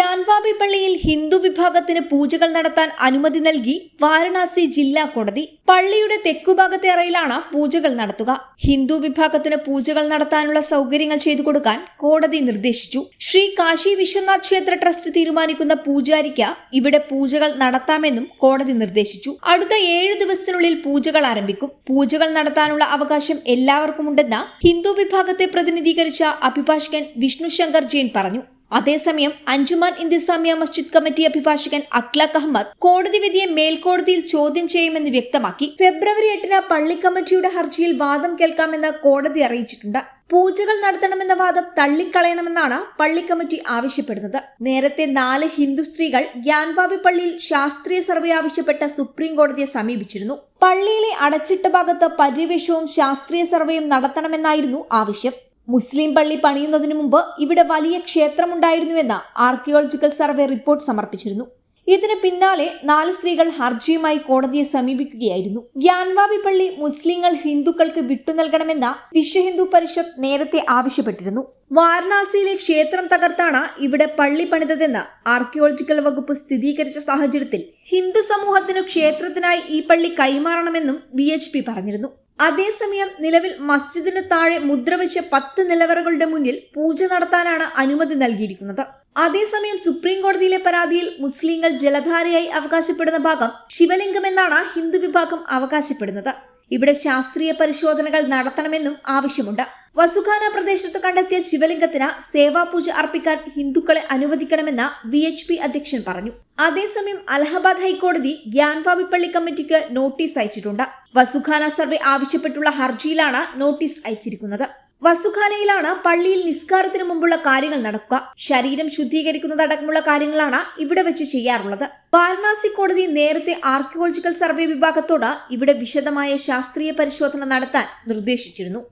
ഗ്യാൻവാബി പള്ളിയിൽ ഹിന്ദു വിഭാഗത്തിന് പൂജകൾ നടത്താൻ അനുമതി നൽകി വാരണാസി ജില്ലാ കോടതി പള്ളിയുടെ തെക്കുഭാഗത്തെ അറയിലാണ് പൂജകൾ നടത്തുക. ഹിന്ദു വിഭാഗത്തിന് പൂജകൾ നടത്താനുള്ള സൗകര്യങ്ങൾ ചെയ്തു കൊടുക്കാൻ കോടതി നിർദ്ദേശിച്ചു. ശ്രീ കാശി വിശ്വനാഥ് ക്ഷേത്ര ട്രസ്റ്റ് തീരുമാനിക്കുന്ന പൂജാരിക്ക് ഇവിടെ പൂജകൾ നടത്താമെന്നും കോടതി നിർദ്ദേശിച്ചു. അടുത്ത ഏഴ് ദിവസത്തിനുള്ളിൽ പൂജകൾ ആരംഭിക്കും. പൂജകൾ നടത്താനുള്ള അവകാശം എല്ലാവർക്കുമുണ്ടെന്ന് ഹിന്ദു വിഭാഗത്തെ പ്രതിനിധീകരിച്ച അഭിഭാഷകൻ വിഷ്ണു ശങ്കർ ജെയിൻ പറഞ്ഞു. അതേസമയം അഞ്ചുമാൻ ഇന്ത്യസാമിയ മസ്ജിദ് കമ്മിറ്റി അഭിഭാഷകൻ അഖ്ലാഖ് അഹമ്മദ് കോടതി വിധിയെ മേൽക്കോടതിയിൽ ചോദ്യം ചെയ്യുമെന്ന് വ്യക്തമാക്കി. ഫെബ്രുവരി എട്ടിന് പള്ളി കമ്മിറ്റിയുടെ ഹർജിയിൽ വാദം കേൾക്കാമെന്ന് കോടതി അറിയിച്ചിട്ടുണ്ട്. പൂജകൾ നടത്തണമെന്ന വാദം തള്ളിക്കളയണമെന്നാണ് പള്ളി കമ്മിറ്റി ആവശ്യപ്പെടുന്നത്. നേരത്തെ നാല് ഹിന്ദു സ്ത്രീകൾ ഗ്യാൻബാബി പള്ളിയിൽ ശാസ്ത്രീയ സർവേ ആവശ്യപ്പെട്ട സുപ്രീം കോടതിയെ സമീപിച്ചിരുന്നു. പള്ളിയിലെ അടച്ചിട്ട ഭാഗത്ത് പര്യവേഷവും ശാസ്ത്രീയ സർവേയും നടത്തണമെന്നായിരുന്നു ആവശ്യം. മുസ്ലിം പള്ളി പണിയുന്നതിനു മുമ്പ് ഇവിടെ വലിയ ക്ഷേത്രമുണ്ടായിരുന്നുവെന്ന് ആർക്കിയോളജിക്കൽ സർവേ റിപ്പോർട്ട് സമർപ്പിച്ചിരുന്നു. ഇതിന് പിന്നാലെ നാല് സ്ത്രീകൾ ഹർജിയുമായി കോടതിയെ സമീപിക്കുകയായിരുന്നു. ഗ്യാൻവാബി പള്ളി മുസ്ലിങ്ങൾ ഹിന്ദുക്കൾക്ക് വിട്ടു നൽകണമെന്ന വിശ്വ ഹിന്ദു പരിഷത്ത് നേരത്തെ ആവശ്യപ്പെട്ടിരുന്നു. വാരണാസിയിലെ ക്ഷേത്രം തകർത്താണ് ഇവിടെ പള്ളി പണിതതെന്ന് ആർക്കിയോളജിക്കൽ വകുപ്പ് സ്ഥിരീകരിച്ച സാഹചര്യത്തിൽ ഹിന്ദു സമൂഹത്തിനു ക്ഷേത്രത്തിനായി ഈ പള്ളി കൈമാറണമെന്നും ബി പറഞ്ഞിരുന്നു. അതേസമയം നിലവിൽ മസ്ജിദിന് താഴെ മുദ്രവെച്ച പത്ത് നിലവറകളുടെ മുന്നിൽ പൂജ നടത്താനാണ് അനുമതി നൽകിയിരിക്കുന്നത്. അതേസമയം സുപ്രീം കോടതിയിലെ പരാതിയിൽ മുസ്ലിങ്ങൾ ജലധാരയായി അവകാശപ്പെടുന്ന ഭാഗം ശിവലിംഗം എന്നാണ് ഹിന്ദു വിഭാഗം അവകാശപ്പെടുന്നത്. ഇവിടെ ശാസ്ത്രീയ പരിശോധനകൾ നടത്തണമെന്നും ആവശ്യമുണ്ട്. വസുഖാന പ്രദേശത്ത് കണ്ടെത്തിയ ശിവലിംഗത്തിന് സേവാപൂജ അർപ്പിക്കാൻ ഹിന്ദുക്കളെ അനുവദിക്കണമെന്ന് വി എച്ച് പി അധ്യക്ഷൻ പറഞ്ഞു. അതേസമയം അലഹബാദ് ഹൈക്കോടതി ഗ്യാൻപാവി പള്ളി കമ്മിറ്റിക്ക് നോട്ടീസ് അയച്ചിട്ടുണ്ട്. വസുഖാന സർവേ ആവശ്യപ്പെട്ടുള്ള ഹർജിയിലാണ് നോട്ടീസ് അയച്ചിരിക്കുന്നത്. വസുഖാനയിലാണ് പള്ളിയിൽ നിസ്കാരത്തിനു മുമ്പുള്ള കാര്യങ്ങൾ നടക്കുക. ശരീരം ശുദ്ധീകരിക്കുന്നതടക്കമുള്ള കാര്യങ്ങളാണ് ഇവിടെ വെച്ച് ചെയ്യാറുള്ളത്. വാരണാസി കോടതി നേരത്തെ ആർക്കിയോളജിക്കൽ സർവേ വിഭാഗത്തോട് ഇവിടെ വിശദമായ ശാസ്ത്രീയ പരിശോധന നടത്താൻ നിർദ്ദേശിച്ചിരുന്നു.